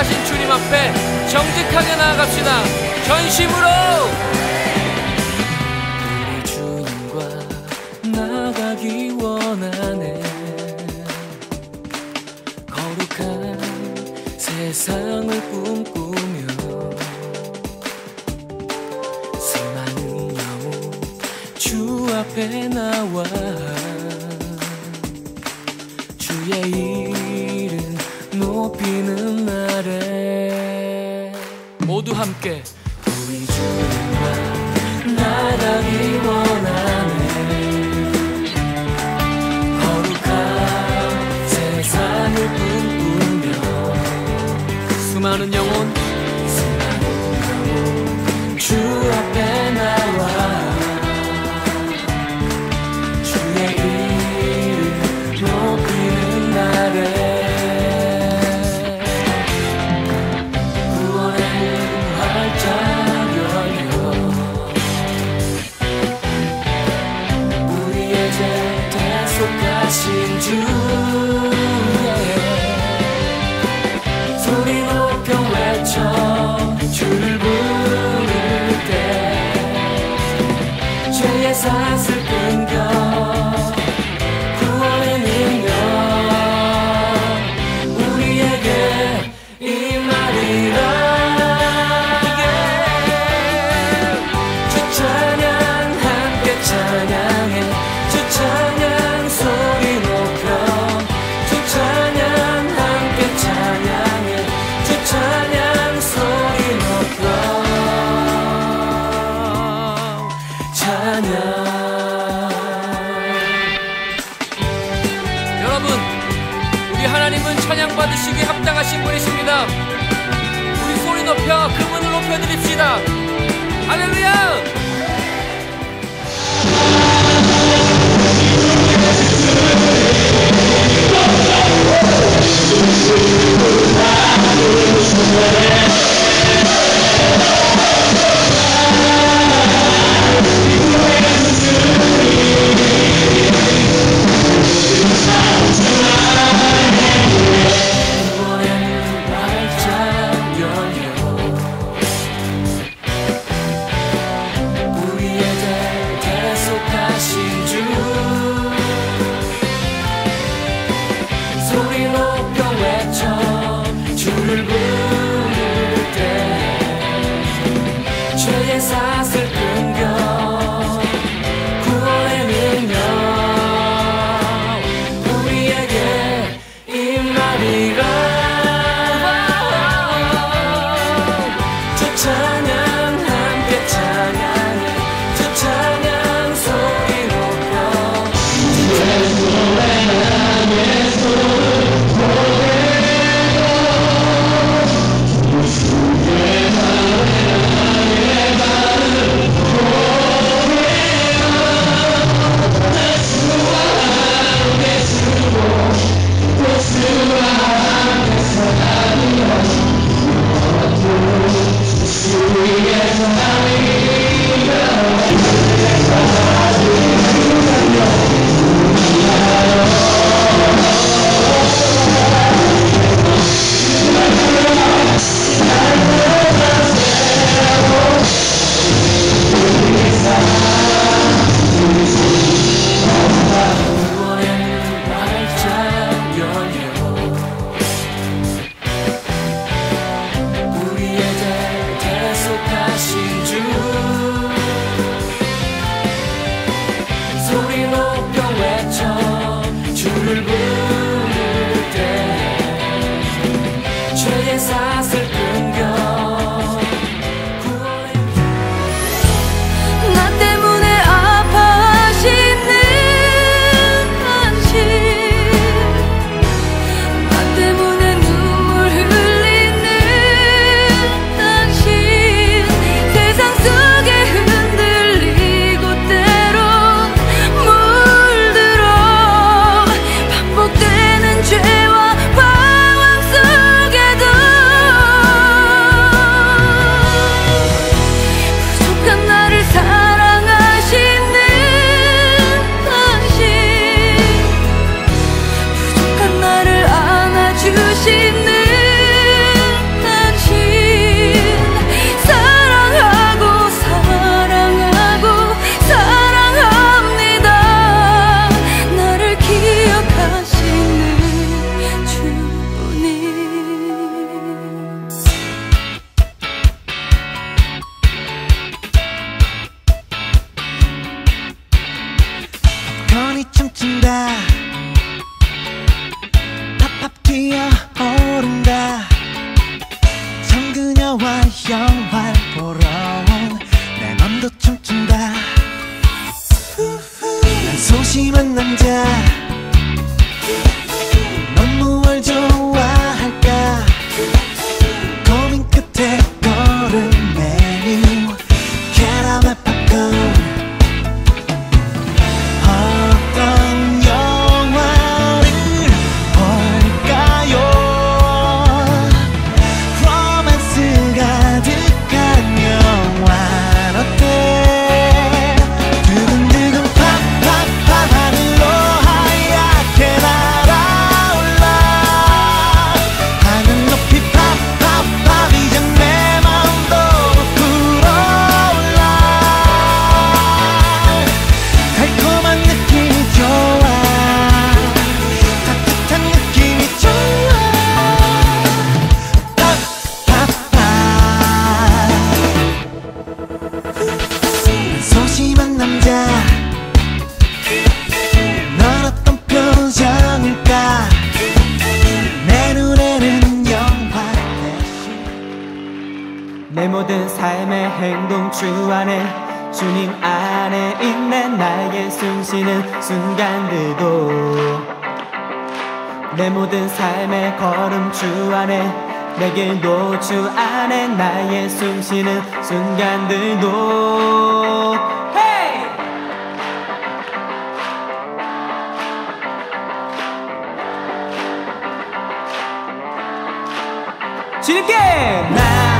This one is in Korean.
약속하신 주님 앞에 정직하게 나아갑시다. 전심으로! 우리 주님과 나가기 원하네. 거룩한 세상을 꿈꾸며 수많은 영혼 주 앞에 나와. 주의 이름 높이는 모두 함께. 우리 주님과 나가기 원 하신 주의 소리 높여 외쳐 주를 부를 때 죄의 사슬 하나님은 찬양 받으시기 합당하신 분이십니다. 우리 소리 높여 그분을 높여드립시다. 할렐루야 주 외쳐 yeah. 내 모든 삶의 행동 주 안에 주님 안에 있는 나의 숨쉬는 순간들도 내 모든 삶의 걸음 주 안에 내게도, 주 안에 나의 숨쉬는 순간들도 주님께 나